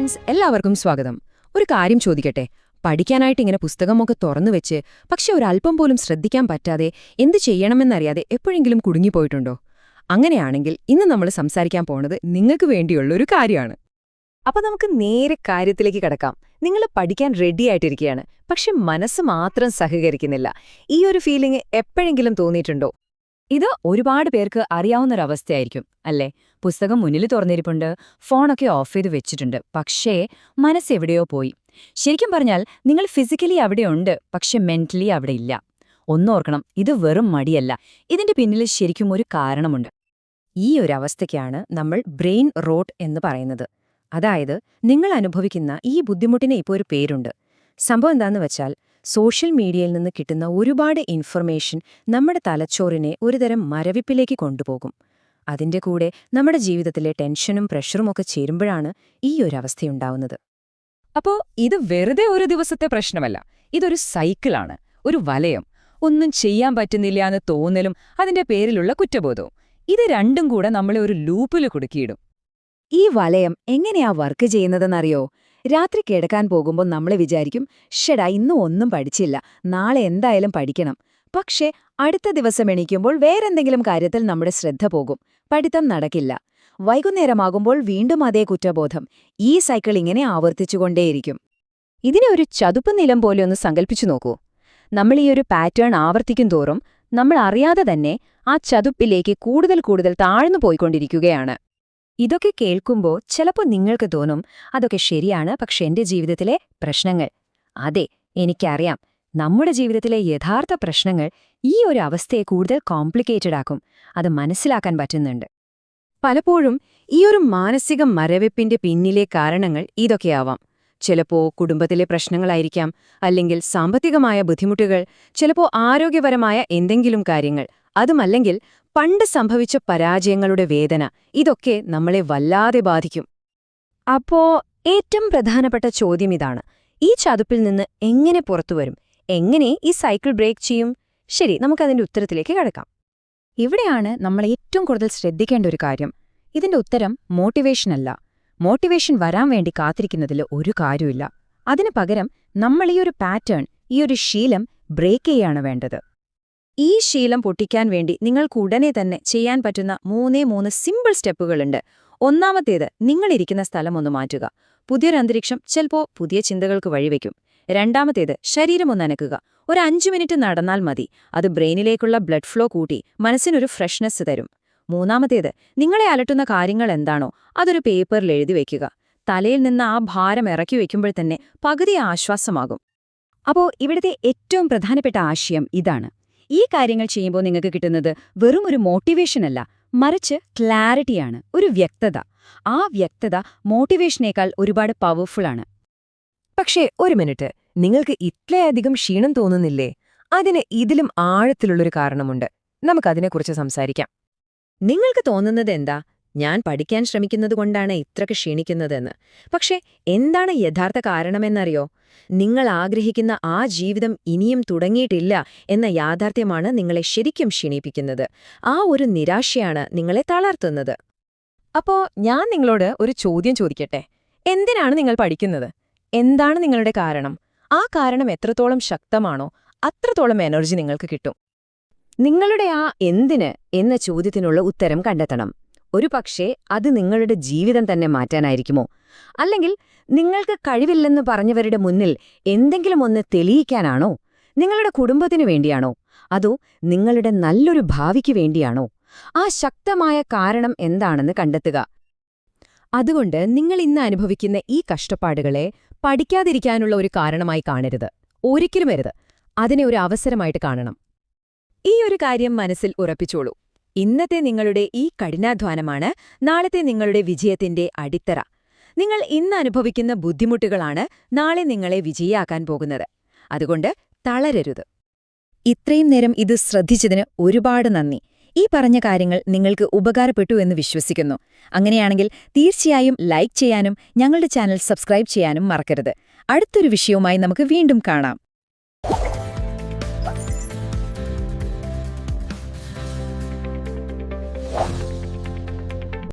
Friends എല്ലാവർക്കും സ്വാഗതം. ഒരു കാര്യം ചോദിക്കട്ടെ? പഠിക്കാനായിട്ട് ഇങ്ങനെ പുസ്തകമൊക്കെ തുറന്നു വെച്ച് പക്ഷെ ഒരല്പം പോലും ശ്രദ്ധിക്കാൻ പറ്റാതെ എന്ത് ചെയ്യണമെന്നറിയാതെ എപ്പോഴെങ്കിലും കുടുങ്ങിപ്പോയിട്ടുണ്ടോ? അങ്ങനെയാണെങ്കിൽ ഇന്ന് നമ്മൾ സംസാരിക്കാൻ പോണത് നിങ്ങൾക്ക് വേണ്ടിയുള്ള ഒരു കാര്യമാണ്. അപ്പൊ നമുക്ക് നേരെ കാര്യത്തിലേക്ക് കടക്കാം. നിങ്ങൾ പഠിക്കാൻ റെഡി ആയിട്ടിരിക്കുകയാണ് പക്ഷെ മനസ്സ് മാത്രം സഹകരിക്കുന്നില്ല. ഈ ഒരു ഫീലിംഗ് എപ്പോഴെങ്കിലും തോന്നിയിട്ടുണ്ടോ? ഇത് ഒരുപാട് പേർക്ക് അറിയാവുന്നൊരവസ്ഥയായിരിക്കും അല്ലേ? പുസ്തകം മുന്നിൽ തുറന്നിരിപ്പുണ്ട് ഫോണൊക്കെ ഓഫ് ചെയ്ത് വെച്ചിട്ടുണ്ട്. പക്ഷേ മനസ്സെവിടെയോ പോയി. ശരിക്കും പറഞ്ഞാൽ നിങ്ങൾ ഫിസിക്കലി അവിടെയുണ്ട് പക്ഷെ മെന്റലി അവിടെ ഇല്ല. ഒന്നോർക്കണം ഇത് വെറും മടിയല്ല. ഇതിന്റെ പിന്നിൽ ശരിക്കും ഒരു കാരണമുണ്ട്. ഈ ഒരു അവസ്ഥയ്ക്കാണ് നമ്മൾ ബ്രെയിൻ റോട്ട് എന്ന് പറയുന്നത്. അതായത് നിങ്ങൾ അനുഭവിക്കുന്ന ഈ ബുദ്ധിമുട്ടിന് ഇപ്പോൾ ഒരു പേരുണ്ട്. സംഭവം എന്താന്ന് വെച്ചാൽ സോഷ്യൽ മീഡിയയിൽ നിന്ന് കിട്ടുന്ന ഒരുപാട് ഇൻഫർമേഷൻ നമ്മുടെ തലച്ചോറിനെ ഒരുതരം മരവിപ്പിലേക്ക് കൊണ്ടുപോകും. അതിന്റെ കൂടെ നമ്മുടെ ജീവിതത്തിലെ ടെൻഷനും പ്രഷറും ഒക്കെ ചേരുമ്പോഴാണ് ഈ ഒരു അവസ്ഥയുണ്ടാവുന്നത്. അപ്പോൾ ഇത് വെറുതെ ഒരു ദിവസത്തെ പ്രശ്നമല്ല. ഇതൊരു സൈക്കിളാണ് ഒരു വലയം. ഒന്നും ചെയ്യാൻ പറ്റുന്നില്ല എന്ന് തോന്നലും അതിന്റെ പേരിലുള്ള കുറ്റബോധവും. ഇത് രണ്ടും കൂടെ നമ്മളെ ഒരു ലൂപ്പിൽ കുടുക്കിയിടും. ഈ വലയം എങ്ങനെയാ വർക്ക് ചെയ്യുന്നതെന്നറിയോ? രാത്രി കിടക്കാൻ പോകുമ്പോൾ നമ്മൾ വിചാരിക്കും ഷെടാ ഇന്നും ഒന്നും പഠിച്ചില്ല. നാളെ എന്തായാലും പഠിക്കണം. പക്ഷേ അടുത്ത ദിവസം എണീക്കുമ്പോൾ വേറെന്തെങ്കിലും കാര്യത്തിൽ നമ്മുടെ ശ്രദ്ധ പോകും. പഠിത്തം നടക്കില്ല. വൈകുന്നേരമാകുമ്പോൾ വീണ്ടും അതേ കുറ്റബോധം. ഈ സൈക്കിൾ ഇങ്ങനെ ആവർത്തിച്ചുകൊണ്ടേയിരിക്കും. ഇതിനെ ഒരു ചതുപ്പ് നിലം പോലെ ഒന്ന് സങ്കല്പിച്ചു നോക്കൂ. നമ്മൾ ഈ ഒരു പാറ്റേൺ ആവർത്തിക്കും തോറും നമ്മൾ അറിയാതെ തന്നെ ആ ചതുപ്പിലേക്ക് കൂടുതൽ കൂടുതൽ താഴ്ന്നു പോയിക്കൊണ്ടിരിക്കുകയാണ്. ഇതൊക്കെ കേൾക്കുമ്പോൾ ചിലപ്പോൾ നിങ്ങൾക്ക് തോന്നും അതൊക്കെ ശരിയാണ് പക്ഷെ എന്റെ ജീവിതത്തിലെ പ്രശ്നങ്ങൾ. അതെ എനിക്കറിയാം. നമ്മുടെ ജീവിതത്തിലെ യഥാർത്ഥ പ്രശ്നങ്ങൾ ഈ ഒരു അവസ്ഥയെ കൂടുതൽ കോംപ്ലിക്കേറ്റഡ് ആക്കും. അത് മനസ്സിലാക്കാൻ പറ്റുന്നുണ്ട്. പലപ്പോഴും ഈ ഒരു മാനസിക മരവിപ്പിന്റെ പിന്നിലെ കാരണങ്ങൾ ഇതൊക്കെയാവാം. ചിലപ്പോ കുടുംബത്തിലെ പ്രശ്നങ്ങളായിരിക്കാം അല്ലെങ്കിൽ സാമ്പത്തികമായ ബുദ്ധിമുട്ടുകൾ ചിലപ്പോ ആരോഗ്യപരമായ എന്തെങ്കിലും കാര്യങ്ങൾ അതുമല്ലെങ്കിൽ പണ്ട് സംഭവിച്ച പരാജയങ്ങളുടെ വേദന ഇതൊക്കെ നമ്മളെ വല്ലാതെ ബാധിക്കും. അപ്പോ ഏറ്റവും പ്രധാനപ്പെട്ട ചോദ്യം ഇതാണ്. ഈ ചതുപ്പിൽ നിന്ന് എങ്ങനെ പുറത്തുവരും എങ്ങനെ ഈ സൈക്കിൾ ബ്രേക്ക് ചെയ്യും? ശരി നമുക്കതിന്റെ ഉത്തരത്തിലേക്ക് കിടക്കാം. ഇവിടെയാണ് നമ്മൾ ഏറ്റവും കൂടുതൽ ശ്രദ്ധിക്കേണ്ട ഒരു കാര്യം. ഇതിന്റെ ഉത്തരം മോട്ടിവേഷൻ അല്ല. മോട്ടിവേഷൻ വരാൻ വേണ്ടി കാത്തിരിക്കുന്നതിൽ ഒരു കാര്യമില്ല അതിനു പകരം നമ്മൾ ഈ ഒരു പാറ്റേൺ ഈ ഒരു ശീലം ബ്രേക്ക് ചെയ്യാണ് വേണ്ടത്. ഈ ശീലം പൊട്ടിക്കാൻ വേണ്ടി നിങ്ങൾക്ക് ഉടനെ തന്നെ ചെയ്യാൻ പറ്റുന്ന മൂന്നേ മൂന്ന് സിമ്പിൾ സ്റ്റെപ്പുകളുണ്ട്. ഒന്നാമത്തേത് നിങ്ങളിരിക്കുന്ന സ്ഥലം ഒന്ന് മാറ്റുക പുതിയൊരന്തരീക്ഷം ചിലപ്പോൾ ചിലപ്പോ പുതിയ ചിന്തകൾക്ക് വഴിവെക്കും. രണ്ടാമത്തേത് ശരീരം ഒന്ന് അനക്കുക. ഒരു അഞ്ചു മിനിറ്റ് നടന്നാൽ മതി. അത് ബ്രെയിനിലേക്കുള്ള ബ്ലഡ് ഫ്ലോ കൂട്ടി മനസ്സിനൊരു ഫ്രഷ്നെസ് തരും. മൂന്നാമത്തേത് നിങ്ങളെ അലട്ടുന്ന കാര്യങ്ങൾ എന്താണോ അതൊരു പേപ്പറിൽ എഴുതി വയ്ക്കുക തലയിൽ നിന്ന് ആ ഭാരം ഇറക്കി വയ്ക്കുമ്പോൾ തന്നെ പകുതി ആശ്വാസമാകും. അപ്പോൾ ഇവിടുത്തെ ഏറ്റവും പ്രധാനപ്പെട്ട ആശയം ഇതാണ്. ഈ കാര്യങ്ങൾ ചെയ്യുമ്പോൾ നിങ്ങൾക്ക് കിട്ടുന്നത് വെറും ഒരു മോട്ടിവേഷൻ അല്ല. മറിച്ച് ക്ലാരിറ്റിയാണ് ഒരു വ്യക്തത. ആ വ്യക്തത മോട്ടിവേഷനേക്കാൾ ഒരുപാട് പവർഫുള്ളാണ് പക്ഷേ ഒരു മിനിറ്റ്. നിങ്ങൾക്ക് ഇത്രയധികം ക്ഷീണം തോന്നുന്നില്ലേ? അതിന് ഇതിലും ആഴത്തിലുള്ളൊരു കാരണമുണ്ട്. നമുക്കതിനെക്കുറിച്ച് സംസാരിക്കാം. നിങ്ങൾക്ക് തോന്നുന്നത് എന്താ? ഞാൻ പഠിക്കാൻ ശ്രമിക്കുന്നതുകൊണ്ടാണ് ഇത്രക്ക് ക്ഷീണിക്കുന്നതെന്ന്. പക്ഷേ എന്താണ് യഥാർത്ഥ കാരണമെന്നറിയോ? നിങ്ങൾ ആഗ്രഹിക്കുന്ന ആ ജീവിതം ഇനിയും തുടങ്ങിയിട്ടില്ല എന്ന യാഥാർത്ഥ്യമാണ് നിങ്ങളെ ശരിക്കും ക്ഷീണിപ്പിക്കുന്നത്. ആ ഒരു നിരാശയാണ് നിങ്ങളെ തളർത്തുന്നത്. അപ്പോ ഞാൻ നിങ്ങളോട് ഒരു ചോദ്യം ചോദിക്കട്ടെ? എന്തിനാണ് നിങ്ങൾ പഠിക്കുന്നത്? എന്താണ് നിങ്ങളുടെ കാരണം? ആ കാരണം എത്രത്തോളം ശക്തമാണോ അത്രത്തോളം എനർജി നിങ്ങൾക്ക് കിട്ടും. നിങ്ങളുടെ ആ എന്തിന് എന്ന ചോദ്യത്തിനുള്ള ഉത്തരം കണ്ടെത്തണം. ഒരു പക്ഷേ അത് നിങ്ങളുടെ ജീവിതം തന്നെ മാറ്റാനായിരിക്കുമോ? അല്ലെങ്കിൽ നിങ്ങൾക്ക് കഴിവില്ലെന്ന് പറഞ്ഞവരുടെ മുന്നിൽ എന്തെങ്കിലും ഒന്ന് തെളിയിക്കാനാണോ? നിങ്ങളുടെ കുടുംബത്തിനു വേണ്ടിയാണോ? അതോ നിങ്ങളുടെ നല്ലൊരു ഭാവിക്ക് വേണ്ടിയാണോ? ആ ശക്തമായ കാരണം എന്താണെന്ന് കണ്ടെത്തുക. അതുകൊണ്ട് നിങ്ങൾ ഇന്ന് അനുഭവിക്കുന്ന ഈ കഷ്ടപ്പാടുകളെ പഠിക്കാതിരിക്കാനുള്ള ഒരു കാരണമായി കാണരുത്. ഒരിക്കലും വരുത് അതിനെ ഒരു അവസരമായിട്ട് കാണണം. ഈ ഒരു കാര്യം മനസ്സിൽ ഉറപ്പിച്ചോളൂ. ഇന്നത്തെ നിങ്ങളുടെ ഈ കഠിനാധ്വാനമാണ് നാളത്തെ നിങ്ങളുടെ വിജയത്തിന്റെ അടിത്തറ. നിങ്ങൾ ഇന്ന് അനുഭവിക്കുന്ന ബുദ്ധിമുട്ടുകളാണ് നാളെ നിങ്ങളെ വിജയിയാക്കാൻ പോകുന്നത്. അതുകൊണ്ട് തളരരുത്. ഇത്രയും നേരം ഇത് ശ്രദ്ധിച്ചതിന് ഒരുപാട് നന്ദി. ഈ പറഞ്ഞ കാര്യങ്ങൾ നിങ്ങൾക്ക് ഉപകാരപ്പെട്ടു എന്ന് വിശ്വസിക്കുന്നു. അങ്ങനെയാണെങ്കിൽ തീർച്ചയായും ലൈക്ക് ചെയ്യാനും ഞങ്ങളുടെ ചാനൽ സബ്സ്ക്രൈബ് ചെയ്യാനും മറക്കരുത്. അടുത്തൊരു വിഷയവുമായി നമുക്ക് വീണ്ടും കാണാം.